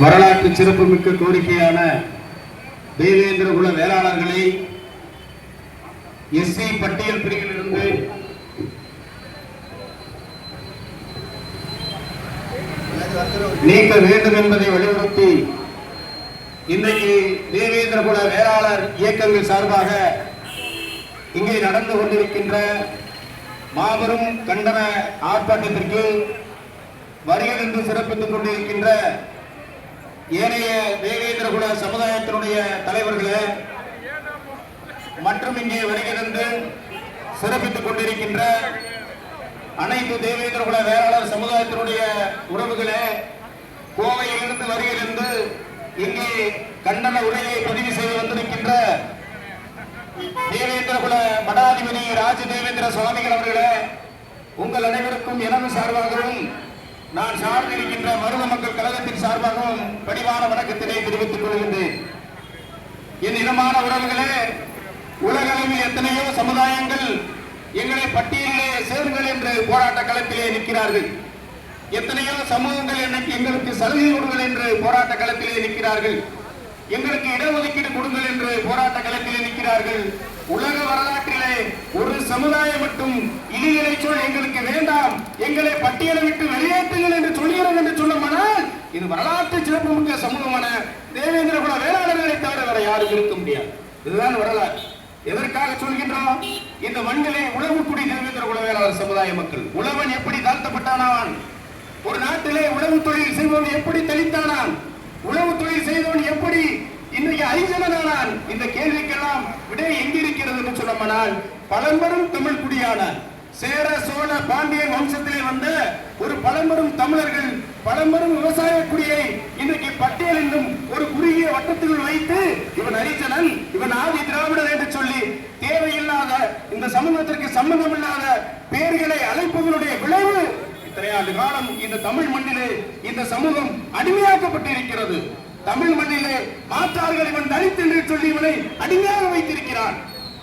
வரலாற்று சிறப்புமிக்க கோரிக்கையான தேவேந்திர குல வேளாளர்களை எஸ்சி பட்டியல் பிரிவிலிருந்து நீக்க வேண்டும் என்பதை வலியுறுத்தி இன்றைக்கு தேவேந்திர குல வேளாளர் இயக்கங்கள் சார்பாக இங்கே நடந்து கொண்டிருக்கின்ற மாபெரும் கண்டன ஆர்ப்பாட்டத்திற்கு வருகை என்று சிறப்பித்துக் கொண்டிருக்கின்ற ஏனைய தேவேந்திர குல சமுதாயத்தினுடைய தலைவர்களே மற்றும் இங்கே வருகிறது சிறப்பித்துக் கொண்டிருக்கின்ற அனைத்து தேவேந்திர குல வேளாளர் சமுதாயத்தினுடைய உறவுகளே கோவையிலிருந்து வருகிறது இங்கே கண்டன உரையை பதிவு செய்து வந்திருக்கின்ற தேவேந்திர குல மடாதிபதி ராஜ தேவேந்திர சுவாமிகள் அவர்களே உங்கள் அனைவருக்கும் எனது சார்பாகவும் நான் சார்ந்திருக்கின்ற மருத மக்கள் கழகத்தின் சார்பாகவும் பணிவான வணக்கத்தினை தெரிவித்துக் கொள்கின்றேன். என் இனமான உறவுகளே உலகளவில் எத்தனையோ சமுதாயங்கள் எங்களை பட்டியலிலே சேருங்கள் என்று போராட்ட களத்திலே நிற்கிறார்கள். எத்தனையோ சமூகங்கள் என்னைக்கு எங்களுக்கு சலுகை கொடுங்கள் என்று போராட்ட களத்திலே நிற்கிறார்கள். எங்களுக்கு இடஒதுக்கீடு கொடுங்கள் என்று போராட்ட களத்திலே நிற்கிறார்கள். உலக வரலாற்றிலே ஒரு சமுதாயம் மட்டும் இழிநிலை சொல் எங்களுக்கு வேண்டாம். எங்களை பட்டியலை விட்டு வெளியேற்றுங்கள் என்று சொல்கிறோம் என்று சொல்லுமானால் இது வரலாற்று சிறப்புமிக்க சமூகமான தேவேந்திர குல வேளாளர்களை தவிர வேற யாரும் இருக்க முடியாது. இதுதான் வரலாறு. எதற்காக சொல்கின்றோம்? இந்த மண்ணிலே உழவுக்குடி தேவேந்திர குல வேளாளர் சமுதாய மக்கள். உழவன் எப்படி தாழ்த்தப்பட்டானான்? ஒரு நாட்டிலே உழவு தொழில் செய்பவன் எப்படி தெளித்தானான் உழவு தொழில் செய்தவன் எப்படி இன்றைக்கு அரிஜனானான் இந்த கேள்விக்கெல்லாம் விடை எங்கிருக்கிறது என்று சொல்லமானால் பழம்பெரும் தமிழ் குடியானான் சேர சோழ பாண்டியன் வம்சத்திலே வந்த ஒரு பழம்பெரும் தமிழர்கள் பழம்பெரும் விவசாய குடியை இன்றைக்கு பட்டியல் என்னும் ஒரு குறுகிய வட்டத்துக்குள் வைத்து இவன் அரிஜனன் இவன் ஆதி திராவிடர் என்று சொல்லி தேவையில்லாத இந்த சமூகத்திற்கு சம்பந்தம் இல்லாத பெயர்களை அழைப்பதனுடைய விளைவு இத்தனை ஆண்டு காலம் இந்த தமிழ் மண்ணிலே இந்த சமூகம் அடிமையாக்கப்பட்டிருக்கிறது. தமிழ் மண்ணிலே மாற்றார்கள் இவன் தலித் என்று சொல்லி இவனை அடிமையாக வைத்திருக்கிறான்.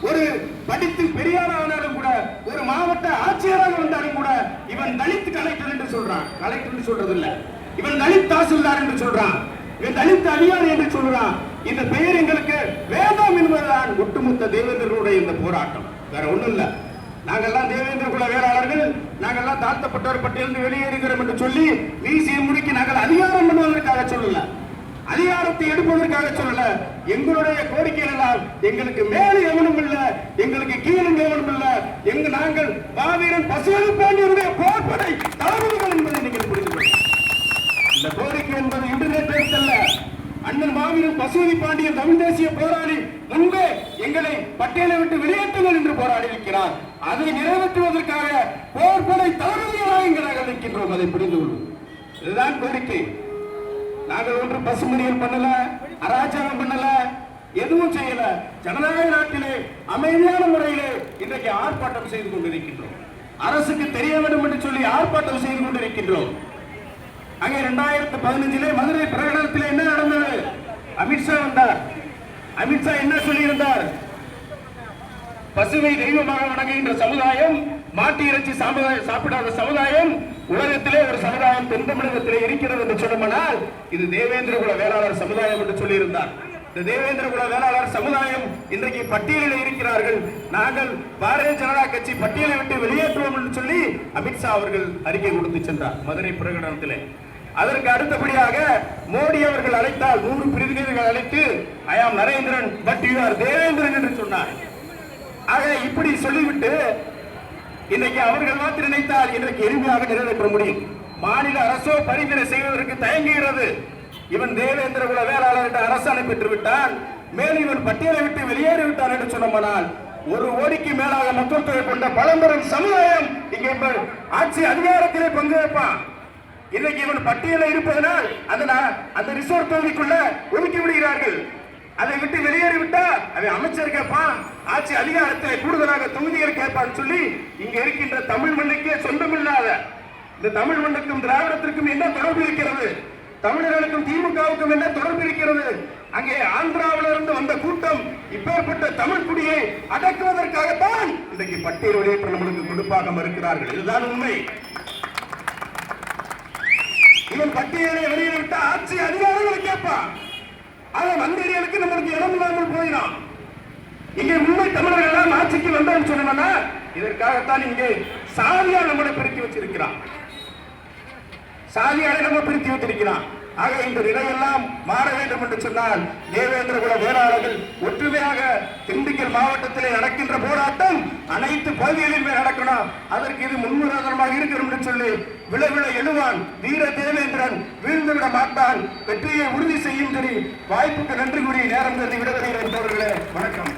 ஒரு படித்து பெரியார் ஆனாலும் கூட ஒரு மாவட்ட ஆட்சியராக வந்தாலும் கூட இவன் தலித் கலெக்டர் என்று சொல்றான். கலெக்டர் என்று சொல்றது இல்ல இவன் தலித் தாசில்தார் என்று சொல்றான். இவன் தலித் அதிகாரி என்று சொல்றான். இந்த பெயர் எங்களுக்கு வேதம் என்பதுதான் ஒட்டுமொத்த தேவேந்திரனுடைய இந்த போராட்டம். வேற ஒண்ணும் இல்ல. நாங்கெல்லாம் தேவேந்திர குல வேளாளர்கள் நாங்கெல்லாம் தாழ்த்தப்பட்டவர் பட்டியலிருந்து வெளியேறுகிறோம் என்று சொல்லி வீசியை முடிக்க நாங்கள் அதிகாரம் பண்ணுவதற்காக சொல்லல. அதிகாரத்தை எடுப்பதற்காக சொல்லல. எங்களுடைய கோரிக்கைகள் எல்லாம் எங்களுக்கு மேலே எவனும் இல்ல எங்களுக்கு கீழும் எவனும் இல்ல. எங்க நாங்கள் மாவீரன் பசுவதி பாண்டியனுடைய போர்படை தளபதிகள் என்பதை நீங்கள் புரிந்து இந்த கோரிக்கை என்பது இன்று நேற்றல்ல அண்ணன் மாவீரன் பசுவதி பாண்டியன் தமிழ் தேசிய போராளி முன்பே எங்களை பட்டியலை விட்டு வெளியேற்றுங்கள் என்று போராடி இருக்கிறார் அதை நிறைவேற்றுவதற்காக போர்படை தளபதிகளாக நாங்கள் நிற்கின்றோம் அதை புரிந்து கொள்வோம் இதுதான் கோரிக்கை. நாங்கள் ஒன்று பசுமறியல் பண்ணல அராஜகம் பண்ணல எதுவும் செய்யல. ஜனநாயக நாட்டிலே அமைதியான முறையிலே இன்றைக்கு ஆர்ப்பாட்டம் செய்து கொண்டிருக்கின்றோம். அரசுக்கு தெரிய வேண்டும் என்று சொல்லி ஆர்ப்பாட்டம் செய்து கொண்டிருக்கின்றோம். அங்கே இரண்டாயிரத்தி பதினஞ்சிலே மதுரை பிரகடனத்தில் என்ன நடந்தது? அமித்ஷா வந்தார். அமித்ஷா என்ன சொல்லியிருந்தார்? பசுவை தெய்வமாக வணங்குகின்ற சமுதாயம் மாட்டு இறைச்சி சமுதாயம் சாப்பிடாத சமுதாயம் உலகத்திலே ஒரு சமுதாயம் தென் தமிழகத்திலே இருக்கிறது என்று சொன்னோம்னால் இது தேவேந்திர குல வேளாளர் சமுதாயம் என்று சொல்லியிருந்தார். இந்த தேவேந்திர குல வேளாளர் சமுதாயம் இன்றைக்கு பட்டியலில் இருக்கிறார்கள். நாங்கள் பாரதிய ஜனதா கட்சி பட்டியலை விட்டு வெளியேற்றுவோம் என்று சொல்லி அமித்ஷா அவர்கள் அறிக்கை கொடுத்து சென்றார் மதுரை பிரகடனத்திலே. அதற்கு அடுத்தபடியாக மோடி அவர்கள் அழைத்தால் நூறு பிரதிநிதிகள் அழைத்து I am Narendran but you are Devendran என்று சொன்னார். ஆக இப்படி சொல்லிவிட்டு இன்னைக்கு அவர்கள் மாத்திரம் நினைத்தால் இன்றைக்கு எளிமையாக நிறைவேற்ற முடியும். மாநில அரசோ பரிந்துரை செய்வதற்கு தயங்குகிறது. இவன் தேவேந்திர குல வேளாளர் என்று அரசு அனுப்பிட்டு விட்டான் மேலும் இவன் பட்டியலை விட்டு வெளியேறி விட்டான் என்று சொன்னோமானால் ஒரு ஓடிக்கு மேலாக மக்கள் தொகை கொண்ட பழம்பெரும் சமுதாயம் இங்கே ஆட்சி அதிகாரத்திலே பங்கு வைப்பான். இன்னைக்கு இவன் பட்டியலில் இருப்பதனால் அந்த அந்த ரிசோர்ட் தொகுதிக்குள்ள ஒதுக்கி விடுகிறார்கள். அதை விட்டு வெளியேறி விட்டா அமைச்சர் கேட்பான் ஆட்சி அதிகாரத்தில் கூடுதலாக தொகுதிகள் கேட்பான்னு சொல்லி இங்க இருக்கின்ற தமிழ் மண்ணுக்கே சொந்தமில்லாத இந்த தமிழ் மண்ணுக்கும் திராவிடத்திற்கும் என்ன தொடர்பு இருக்கிறது? தமிழர்களுக்கும் திமுகவுக்கும் என்ன தொடர்பு இருக்கிறது? அங்கே ஆந்திராவில இருந்து வந்த கூட்டம் இப்பேற்பட்ட தமிழ் குடியை அடக்குவதற்காகத்தான் இன்றைக்கு பட்டியல் வெளியேற்ற நம்மளுக்கு கொடுப்பாக மறுக்கிறார்கள். இதுதான் உண்மை. இவன் பட்டியலை வெளியிட்டு ஆட்சி அதிகாரங்களை கேட்பான். அவன் வந்தேரியலுக்கு நம்மளுக்கு இடம் இல்லாமல் போயிடும். இங்கே மும்பை தமிழர்கள் எல்லாம் ஆட்சிக்கு வந்தோம்னு சொன்னோம்னா இதற்காகத்தான் இங்கே சாதியா நம்மளை பிரித்து வச்சிருக்கிறான். சாதியாரை நம்ம பிரித்து வைத்திருக்கிறான் ஆக இந்த நிலையெல்லாம் வேண்டும் என்று சொன்னால் தேவேந்திர குல வேளாளர்கள் ஒற்றுமையாக திண்டுக்கல் மாவட்டத்திலே நடக்கின்ற போராட்டம் அனைத்து பகுதிகளிலுமே நடக்கணும். அதற்கு இது முன்னுதாரணமாக இருக்கணும் என்று சொல்லி விளை எழுவான் வீர தேவேந்திரன் வீழ்ந்துவிட மாட்டான். வெற்றியை உறுதி செய்யும் சொல்லி வாய்ப்புக்கு நன்றி கூறி நேரம் கருதி விடுகிறேன் தோழர்களே வணக்கம்.